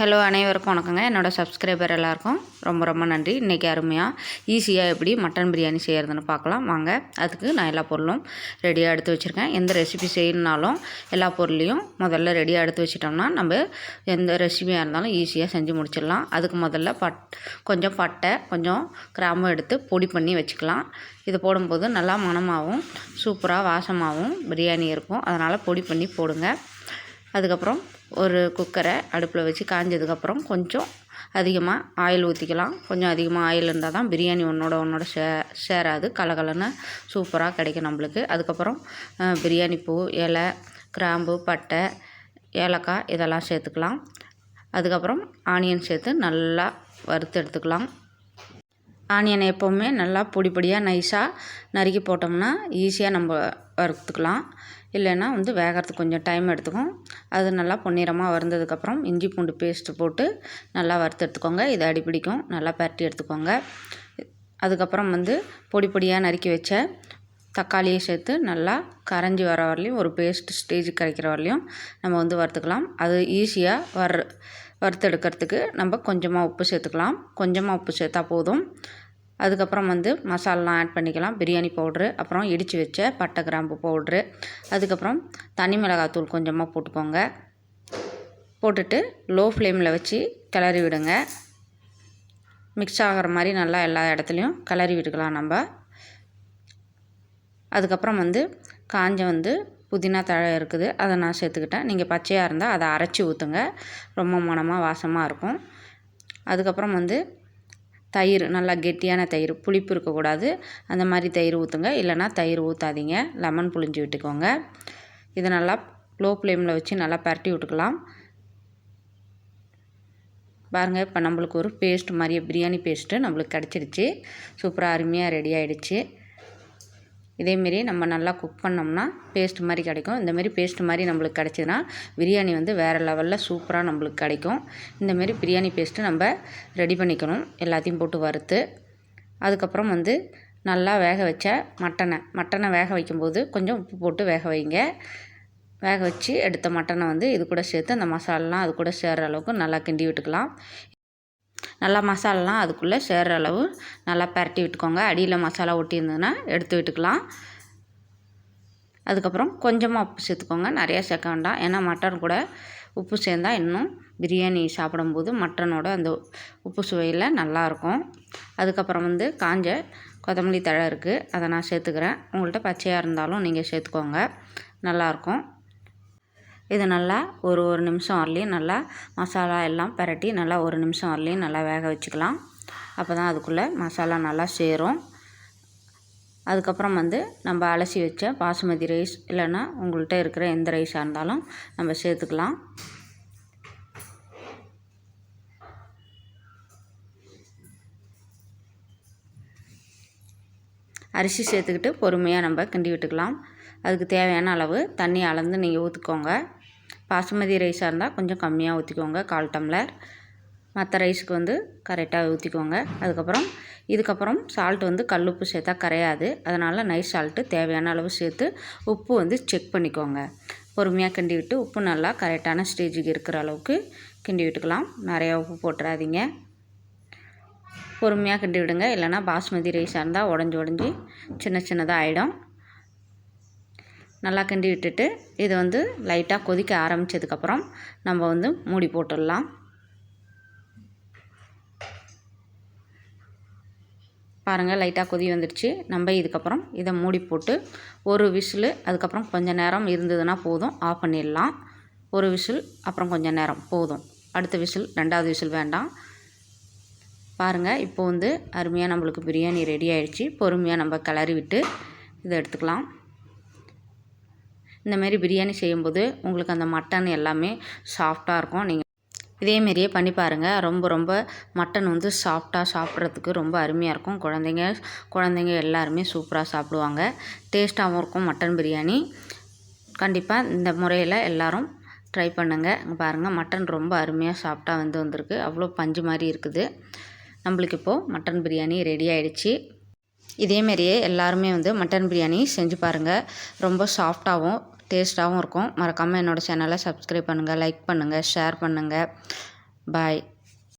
Hello அனைவருக்கும் வணக்கங்க. என்னோடய சப்ஸ்கிரைபர் எல்லாருக்கும் ரொம்ப ரொம்ப நன்றி. இன்றைக்கி அருமையாக ஈஸியாக எப்படி மட்டன் பிரியாணி செய்கிறதுன்னு பார்க்கலாம். வாங்க அதுக்கு நான் எல்லா பொருளும் ரெடியாக எடுத்து வச்சுருக்கேன். எந்த ரெசிபி செய்யணுனாலும் எல்லா பொருளையும் முதல்ல ரெடியாக எடுத்து வச்சிட்டோம்னா நம்ம எந்த ரெசிபியாக இருந்தாலும் ஈஸியாக செஞ்சு முடிச்சிடலாம். அதுக்கு முதல்ல பட் கொஞ்சம் பட்டை கொஞ்சம் கிராம்பு எடுத்து பொடி பண்ணி வச்சுக்கலாம். இது போடும்போது நல்லா மணமாகவும் சூப்பராக வாசமாகவும் பிரியாணி இருக்கும். அதனால் பொடி பண்ணி போடுங்க. அதுக்கப்புறம் ஒரு குக்கரை அடுப்பில் வச்சு காஞ்சதுக்கப்புறம் கொஞ்சம் அதிகமாக ஆயில் ஊற்றிக்கலாம் கொஞ்சம் அதிகமாக ஆயில் இருந்தால் தான் பிரியாணி ஒன்றோட ஒன்றோட சே சேராது. கலகலன்னு சூப்பராக கிடைக்கும் நம்மளுக்கு. அதுக்கப்புறம் பிரியாணி பூ இலை கிராம்பு பட்டை ஏலக்காய் இதெல்லாம் சேர்த்துக்கலாம். அதுக்கப்புறம் ஆனியன் சேர்த்து நல்லா வறுத்து எடுத்துக்கலாம். ஆனியன் எப்போவுமே நல்லா பொடி பொடியாக நைஸாக நறுக்கி போட்டோம்னா ஈஸியாக நம்ம வறுத்துக்கலாம். இல்லைன்னா வந்து வேகிறதுக்கு கொஞ்சம் டைம் எடுத்துக்கும். அது நல்லா பொன்னிறமாக வறுந்ததுக்கப்புறம் இஞ்சி பூண்டு பேஸ்ட்டு போட்டு நல்லா வறுத்து எடுத்துக்கோங்க. இது அடி பிடிக்கும் நல்லா பரட்டி எடுத்துக்கோங்க. அதுக்கப்புறம் வந்து பொடி பொடியாக நறுக்கி வச்ச தக்காளியை சேர்த்து நல்லா கரைஞ்சி வர வரலையும் ஒரு பேஸ்ட் ஸ்டேஜ் கரைக்கிற வரலையும் நம்ம வந்து வறுத்துக்கலாம். அது ஈஸியாக வர வறுத்தெடுக்கிறதுக்கு நம்ம கொஞ்சமாக உப்பு சேர்த்துக்கலாம். கொஞ்சமாக உப்பு சேர்த்தா போதும். அதுக்கப்புறம் வந்து மசாலாலாம் ஆட் பண்ணிக்கலாம். பிரியாணி பவுட்ரு அப்புறம் இடித்து வச்ச பட்டை கிராம்பு பவுட்ரு அதுக்கப்புறம் தனி மிளகாத்தூள் கொஞ்சமாக போட்டுக்கோங்க. போட்டுட்டு லோ ஃப்ளேமில் வச்சு கிளறி விடுங்க. மிக்ஸ் ஆகிற மாதிரி நல்லா எல்லா இடத்துலையும் கிளறி விட்டுக்கலாம் நம்ம. அதுக்கப்புறம் வந்து காஞ்ச வந்து புதினா தழை இருக்குது அதை நான் சேர்த்துக்கிட்டேன். நீங்கள் பச்சையாக இருந்தால் அதை அரைச்சி ஊற்றுங்க ரொம்ப மனமாக வாசமாக இருக்கும். அதுக்கப்புறம் வந்து தயிர் நல்லா கெட்டியான தயிர் புளிப்பு இருக்கக்கூடாது. அந்த மாதிரி தயிர் ஊற்றுங்க இல்லைனா தயிர் ஊற்றாதீங்க லெமன் புளிஞ்சு விட்டுக்கோங்க. இதை நல்லா லோ ஃப்ளேமில் வச்சு நல்லா பரட்டி விட்டுக்கலாம். பாருங்கள் இப்போ நம்மளுக்கு ஒரு பேஸ்ட் மாதிரியே பிரியாணி பேஸ்ட்டு நம்மளுக்கு கிடச்சிருச்சு சூப்பராக அருமையாக ரெடி ஆகிடுச்சு இதேமாரி நம்ம நல்லா குக் பண்ணோம்னா பேஸ்ட் மாதிரி கிடைக்கும். இந்தமாரி பேஸ்ட் மாதிரி நம்மளுக்கு கிடச்சிதுன்னா பிரியாணி வந்து வேறு லெவலில் சூப்பராக நம்மளுக்கு கிடைக்கும். இந்தமாரி பிரியாணி பேஸ்ட்டு நம்ம ரெடி பண்ணிக்கணும். எல்லாத்தையும் போட்டு வறுத்து அதுக்கப்புறம் வந்து நல்லா வேக வச்ச மட்டனை மட்டனை வேக வைக்கும்போது கொஞ்சம் உப்பு போட்டு வேக வைங்க. வேக வச்சு எடுத்த மட்டனை வந்து இது கூட சேர்த்து அந்த மசாலாலாம் அது கூட சேர்கிற அளவுக்கு நல்லா கிண்டி விட்டுக்கலாம். நல்லா மசாலாலாம் அதுக்குள்ளே சேர்கிற அளவு நல்லா பரட்டி விட்டுக்கோங்க. அடியில் மசாலா ஒட்டியிருந்ததுன்னா எடுத்து விட்டுக்கலாம். அதுக்கப்புறம் கொஞ்சமாக உப்பு சேர்த்துக்கோங்க. நிறையா சேர்க்க வேண்டாம். ஏன்னா மட்டன் கூட உப்பு சேர்ந்தால் இன்னும் பிரியாணி சாப்பிடும்போது மட்டனோட அந்த உப்பு சுவையில் நல்லாயிருக்கும். அதுக்கப்புறம் வந்து காஞ்ச கொத்தமல்லி தழை இருக்குது அதை நான் சேர்த்துக்கிறேன். உங்கள்கிட்ட பச்சையாக இருந்தாலும் நீங்கள் சேர்த்துக்கோங்க. நல்லாயிருக்கும். இது நல்லா ஒரு ஒரு நிமிஷம் வரலையும் நல்லா மசாலா எல்லாம் பரட்டி நல்லா ஒரு நிமிஷம் வரலையும் நல்லா வேக வச்சுக்கலாம். அப்போ தான் அதுக்குள்ளே மசாலா நல்லா சேரும். அதுக்கப்புறம் வந்து நம்ம அலசி வச்ச பாசுமதி ரைஸ் இல்லைன்னா உங்கள்கிட்ட இருக்கிற எந்த ரைஸாக இருந்தாலும் நம்ம சேர்த்துக்கலாம். அரிசி சேர்த்துக்கிட்டு பொறுமையாக நம்ம கிண்டி விட்டுக்கலாம். அதுக்கு தேவையான அளவு தண்ணி அளந்து நீங்கள் ஊற்றுக்கோங்க. பாசுமதி ரைஸாக இருந்தால் கொஞ்சம் கம்மியாக ஊற்றிக்கோங்க கால் டம்ளர். மற்ற ரைஸுக்கு வந்து கரெக்டாக ஊற்றிக்கோங்க அதுக்கப்புறம் இதுக்கப்புறம் சால்ட் வந்து கல் உப்பு சேர்த்தா கரையாது. அதனால் நைஸ் சால்ட்டு தேவையான அளவு சேர்த்து உப்பு வந்து செக் பண்ணிக்கோங்க. பொறுமையாக கிண்டி விட்டு உப்பு நல்லா கரெக்டான ஸ்டேஜுக்கு இருக்கிற அளவுக்கு கிண்டி விட்டுக்கலாம். நிறையா உப்பு போட்டுறாதீங்க. பொறுமையாக கிண்டி விடுங்க. இல்லைனா பாஸ்மதி ரைஸாக இருந்தால் உடஞ்சி உடஞ்சி சின்ன சின்னதாக ஆகிடும் நல்லா கிண்டி விட்டுட்டு இது வந்து லைட்டாக கொதிக்க ஆரம்பித்ததுக்கப்புறம் நம்ம வந்து மூடி போட்டுடலாம். பாருங்கள் லைட்டாக கொதி வந்துடுச்சு. நம்ம இதுக்கப்புறம் இதை மூடி போட்டு ஒரு விசில் அதுக்கப்புறம் கொஞ்சம் நேரம் இருந்ததுன்னா போதும் ஆஃப் பண்ணிடலாம். ஒரு விசில் அப்புறம் கொஞ்சம் நேரம் போதும். அடுத்த விசில் ரெண்டாவது விசில் வேண்டாம். பாருங்கள் இப்போ வந்து அருமையாக நம்மளுக்கு பிரியாணி ரெடி ஆகிடுச்சி பொறுமையாக நம்ம கிளறி விட்டு இதை எடுத்துக்கலாம். இந்தமாரி பிரியாணி செய்யும்போது உங்களுக்கு அந்த மட்டன் எல்லாமே சாஃப்டாக இருக்கும். நீங்கள் இதேமாரியே பண்ணி பாருங்கள் ரொம்ப ரொம்ப மட்டன் வந்து சாஃப்டாக சாப்பிட்றதுக்கு ரொம்ப அருமையாக இருக்கும். குழந்தைங்க குழந்தைங்க எல்லாருமே சூப்பராக சாப்பிடுவாங்க. டேஸ்ட்டாகவும் இருக்கும் மட்டன் பிரியாணி. கண்டிப்பாக இந்த முறையில் எல்லோரும் ட்ரை பண்ணுங்கள் பாருங்கள் மட்டன் ரொம்ப அருமையாக சாப்பிட்டா வந்து வந்திருக்கு. அவ்வளோ பஞ்சு மாதிரி இருக்குது. நம்மளுக்கு இப்போது மட்டன் பிரியாணி ரெடி ஆகிடுச்சி இதேமாரியே எல்லாருமே வந்து மட்டன் பிரியாணி செஞ்சு பாருங்கள் ரொம்ப சாஃப்டாகவும் டேஸ்ட்டாகவும் இருக்கும். மறக்காமல் என்னோடய சேனலை சப்ஸ்கிரைப் பண்ணுங்கள் லைக் பண்ணுங்கள் ஷேர் பண்ணுங்கள் பாய்.